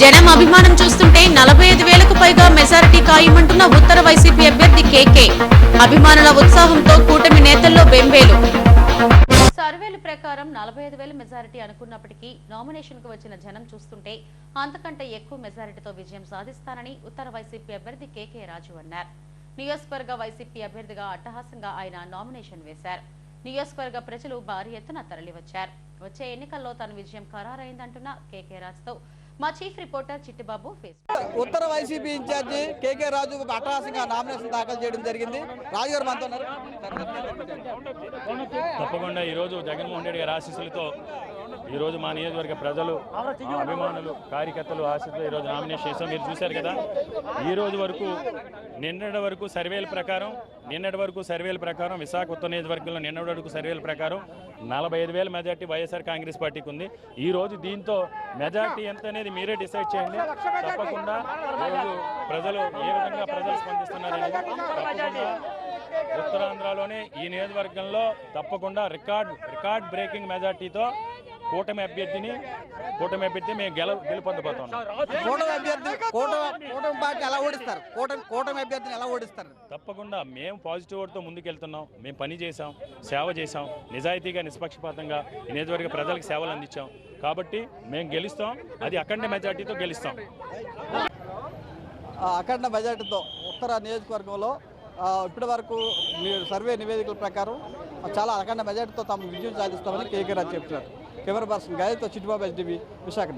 జనం అభిమానం చూస్తుంటే నలభై ఐదు వేలకు పైగా మెజారిటీ ఖాయమంటున్న ఉత్తర వైసీపీ అభ్యర్థి కేకే. అభిమానుల ఉత్సాహంతో కూటమి నేతల్లో బెంబేలు. సర్వేల ప్రకారం నలభై ఐదు వేల మెజారిటీ అనుకున్నప్పటికీ నామినేషన్కు వచ్చిన జనం చూస్తుంటే అంతకంటే ఎక్కువ మెజారిటీతో విజయం సాధిస్తానని ఉత్తర వైసీపీ అభ్యర్థి కేకే రాజు అన్నారు. నియోజకవర్గ వైసీపీ అభ్యర్థిగా అట్టహాసంగా ఆయన నామినేషన్ వేశారు. నియోజకవర్గ ప్రజలు భారీ ఎత్తున తరలివచ్చారు. వచ్చే ఎన్నికల్లో తన విజయం ఖరారైందంటున్న కేకే రాజుతో. మా చీఫ్ రిపోర్టర్ చిట్టిబాబు ఉత్తర వైసీపీ ఇన్ఛార్జి కేకే రాజు అట్టహాసంగా నామినేషన్ దాఖలు చేయడం జరిగింది. రాజు గారు మనతో తప్పకుండా ఈరోజు జగన్మోహన్ రెడ్డి గారి ఆశీస్సులతో ఈరోజు మా నియోజకవర్గ ప్రజలు అభిమానులు కార్యకర్తలు ఆశీస్సులతో ఈరోజు నామినేషన్ చేసాం మీరు చూశారు కదా? ఈ రోజు వరకు నిన్నటి వరకు సర్వేల ప్రకారం నిన్నటి వరకు సర్వేల ప్రకారం విశాఖ ఉత్తర నియోజకవర్గంలో నిన్నటి వరకు సర్వేల ప్రకారం నలభై ఐదు వేల మెజార్టీ వైఎస్ఆర్ కాంగ్రెస్ పార్టీకి ఉంది. ఈ రోజు దీంతో మెజార్టీ ఎంత అనేది మీరే డిసైడ్ చేయండి. తప్పకుండా ఈరోజు ప్రజలు ఏ విధంగా ప్రజలు స్పందిస్తున్నారనేది తప్పకుండా ఉత్తరాంధ్రలోనే ఈ నియోజకవర్గంలో తప్పకుండా రికార్డ్ రికార్డ్ బ్రేకింగ్ మెజార్టీతో కూటమి అభ్యర్థిని కూటమి అభ్యర్థి మేము గెల గెలుపొందబోతున్నాం. కూటమి అభ్యర్థి కూటమి పార్టీ ఎలా ఓడిస్తారు? కూటమి కూటమి అభ్యర్థిని ఎలా ఓడిస్తారు? తప్పకుండా మేము పాజిటివ్ వర్డ్తో ముందుకెళ్తున్నాం. మేము పని చేసాం సేవ చేసాం నిజాయితీగా నిష్పక్షపాతంగా నియోజకవర్గ ప్రజలకు సేవలు అందించాం. కాబట్టి మేము గెలుస్తాం. అది అఖండ మెజార్టీతో గెలుస్తాం. అఖండ మెజార్టీతో ఉత్తర నియోజకవర్గంలో ఇప్పటి వరకు సర్వే నివేదికల ప్రకారం చాలా అఖండ మెజార్టీతో తాము విజయం సాధిస్తామని కేకే రాజు చెప్తున్నారు. कैमरा पर्सन गायत्र चिटवा एच डी बी विशाख